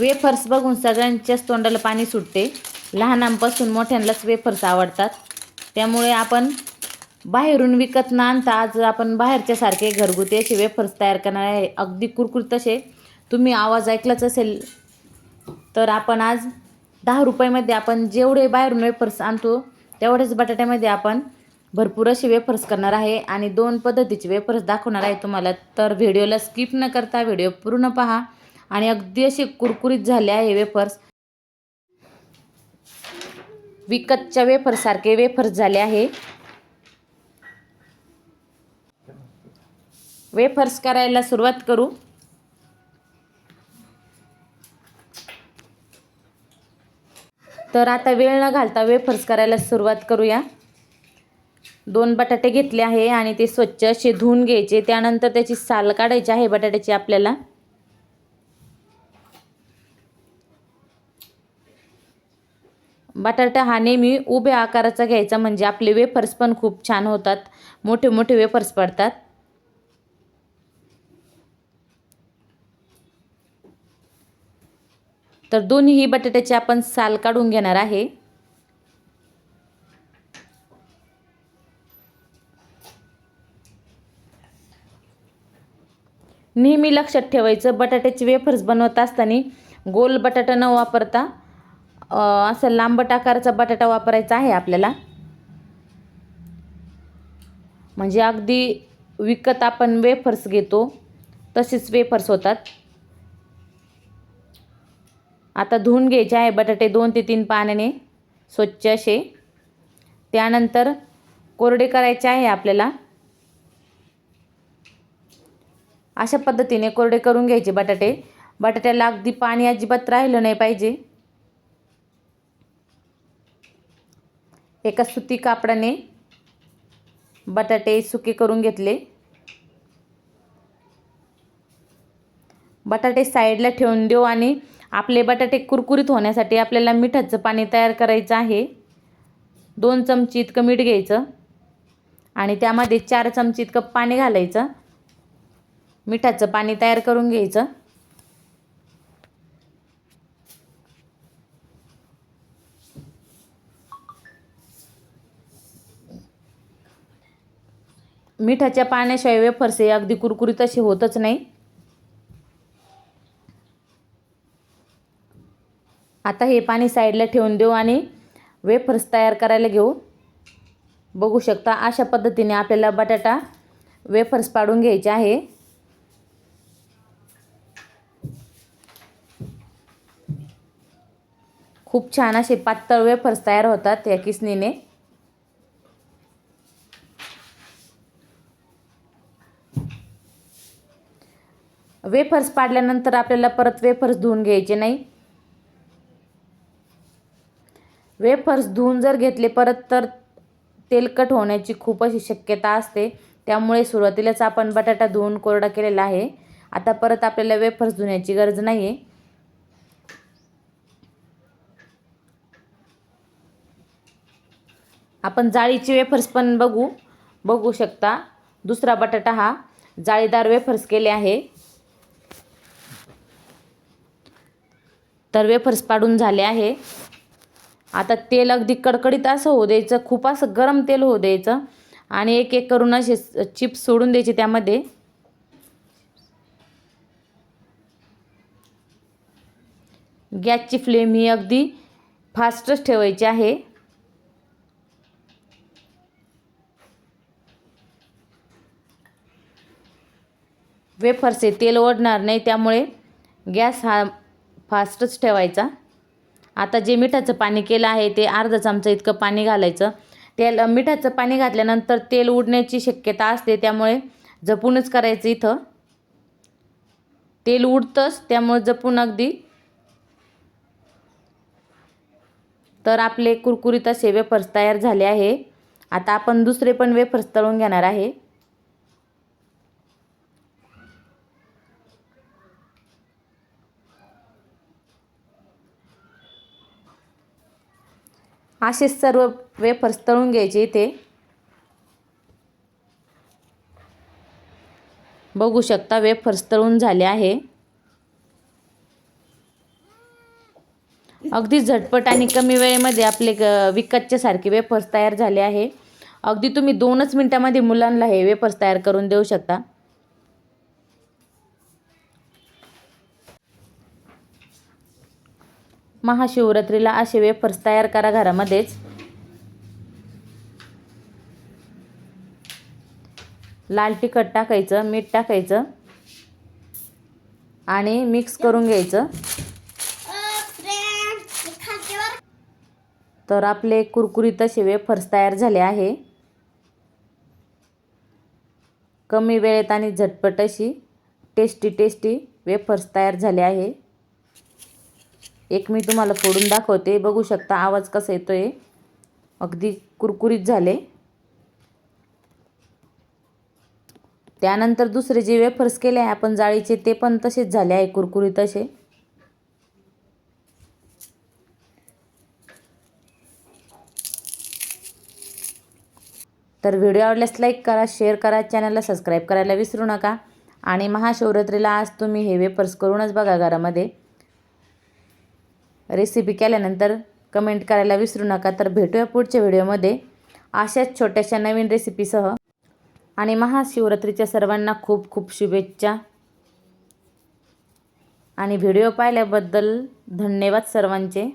Wafers बघून सगळ्यांच्याच तोंडाला पाणी सुटते. लहानांपासून मोठ्यांनाच वेफर्स आवडतात. त्यामुळे आपण बाहेरून विकत न आणता आज आपण बाहेरच्यासारखे घरगुती असे वेफर्स तयार करणार आहे. अगदी कुरकुरीत तसे. तुम्ही आवाज ऐकलाच असेल तर आपण आज दहा रुपयामध्ये आपण जेवढे बाहेरून वेफर्स आणतो तेवढेच बटाट्यामध्ये आपण भरपूर असे वेफर्स करणार आहे. आणि दोन पद्धतीचे वेफर्स दाखवणार आहे तुम्हाला. तर व्हिडिओला स्किप न करता व्हिडिओ पूर्ण पहा. आणि अगदी असे कुरकुरीत झाले आहे वेफर्स विकतच्या वेफर्ससारखे वेफर्स झाले आहे. वेफर्स करायला सुरुवात करू. तर आता वेळ न घालता वेफर्स करायला सुरुवात करूया. दोन बटाटे घेतले आहे आणि ते स्वच्छ असे धुवून घ्यायचे. त्यानंतर त्याची साल काढायची आहे बटाट्याची आपल्याला. बटाटा हा नेहमी उभ्या आकाराचा घ्यायचा म्हणजे आपले वेफर्स पण खूप छान होतात. मोठे मोठे वेफर्स पडतात. तर दोन्ही बटाट्याची आपण साल काढून घेणार आहे. नेहमी लक्षात ठेवायचं बटाट्याचे वेफर्स बनवत असताना गोल बटाटा न वापरता असं लांबट आकाराचा बटाटा वापरायचा आहे आपल्याला. म्हणजे अगदी विकत आपण वेफर्स घेतो तसेच वेफर्स होतात. आता धुवून घ्यायचे आहे बटाटे दोन ते तीन पाण्याने स्वच्छ असे. त्यानंतर कोरडे करायचे आहे आपल्याला. अशा पद्धतीने कोरडे करून घ्यायचे बटाटे. बटाट्याला अगदी पाणी अजिबात राहिलं नाही पाहिजे. एका सुती कापडाने बटाटे सुके करून घेतले. बटाटे साईडला ठेवून देऊ आणि आपले बटाटे कुरकुरीत होण्यासाठी आपल्याला मिठाचं पाणी तयार करायचं आहे. दोन चमची इतकं मीठ घ्यायचं आणि त्यामध्ये चार चमची इतकं पाणी घालायचं. मिठाचं पाणी तयार करून घ्यायचं. मिठाच्या पाण्याशिवाय वेफर्स हे अगदी कुरकुरीत असे होतच नाही. आता हे पाणी साईडला ठेवून देऊ आणि वेफर्स तयार करायला घेऊ. बघू शकता अशा पद्धतीने आपल्याला बटाटा वेफर्स पाडून घ्यायचे आहे. खूप छान असे पातळ वेफर्स तयार होतात या किसनीने वेफर्स पाडल्यानंतर आपल्याला परत वेफर्स धुवून घ्यायचे नाही. वेफर्स धुवून जर घेतले परत तर तेलकट होण्याची खूप अशी शक्यता असते. त्यामुळे सुरुवातीलाच आपण बटाटा धुवून कोरडा केलेला आहे. आता परत आपल्याला वेफर्स धुण्याची गरज नाही आहे आपण जाळीचे वेफर्स पण बघू बघू शकता. दुसरा बटाटा हा जाळीदार वेफर्स केले आहे. तर वेफर्स पाडून झाले आहे. आता तेल अगदी कडकडीत असं होऊ द्यायचं खूप असं गरम तेल होऊ द्यायचं आणि एक एक करून असे चिप्स सोडून द्यायचे त्यामध्ये. गॅसची फ्लेम ही अगदी फास्टच ठेवायची आहे. वेफर्सचे तेल ओढणार नाही त्यामुळे गॅस हा फास्टच ठेवायचा. आता जे मिठाचं पाणी केलं आहे ते अर्धा चमचा इतकं पाणी घालायचं. तेल मिठाचं पाणी घातल्यानंतर तेल उडण्याची शक्यता असते त्यामुळे जपूनच करायचं इथं. तेल उडतंच त्यामुळे जपून अगदी. तर आपले कुरकुरीत असे वेफर्स तयार झाले आहे. आता आपण दुसरे पण वेफर्स तळून घेणार आहे. असेच सर्व वेफर्स तळून घ्यायचे इथे. बघू शकता वेफर्स तळून झाले आहे. अगदी झटपट आणि कमी वेळेमध्ये आपले ग- विकतच्या सारखे वेफर्स तयार झाले आहे. अगदी तुम्ही दोनच मिनटामध्ये मुलांना हे वेफर्स तयार करून देऊ शकता. महाशिवरात्रीला असे वेफर्स तयार करा घरामध्येच. लाल तिखट टाकायचं मीठ टाकायचं आणि मिक्स करून घ्यायचं. तर आपले कुरकुरीत असे वेफर्स तयार झाले आहे. कमी वेळेत आणि झटपट अशी टेस्टी टेस्टी वेफर्स तयार झाले आहे. एक मी तुम्हाला फोडून दाखवते. बघू शकता आवाज कसा येतो आहे अगदी कुरकुरीत झाले. त्यानंतर दुसरे जे वेफर्स केले आहे आपण जाळीचे ते पण तसेच झाले आहे कुरकुरीत असे. तर व्हिडिओ आवडल्यास लाईक करा शेअर करा चॅनलला सबस्क्राईब करायला विसरू नका. आणि महाशिवरात्रीला आज तुम्ही हे वेपर्स करूनच बघा घरामध्ये. रेसिपी केल्यानंतर कमेंट करायला विसरू नका. तर भेटूया पुढच्या व्हिडिओमध्ये अशाच छोट्याशा नवीन रेसिपीसह. आणि महाशिवरात्रीच्या सर्वांना खूप खूप शुभेच्छा. आणि व्हिडिओ पाहिल्याबद्दल धन्यवाद सर्वांचे.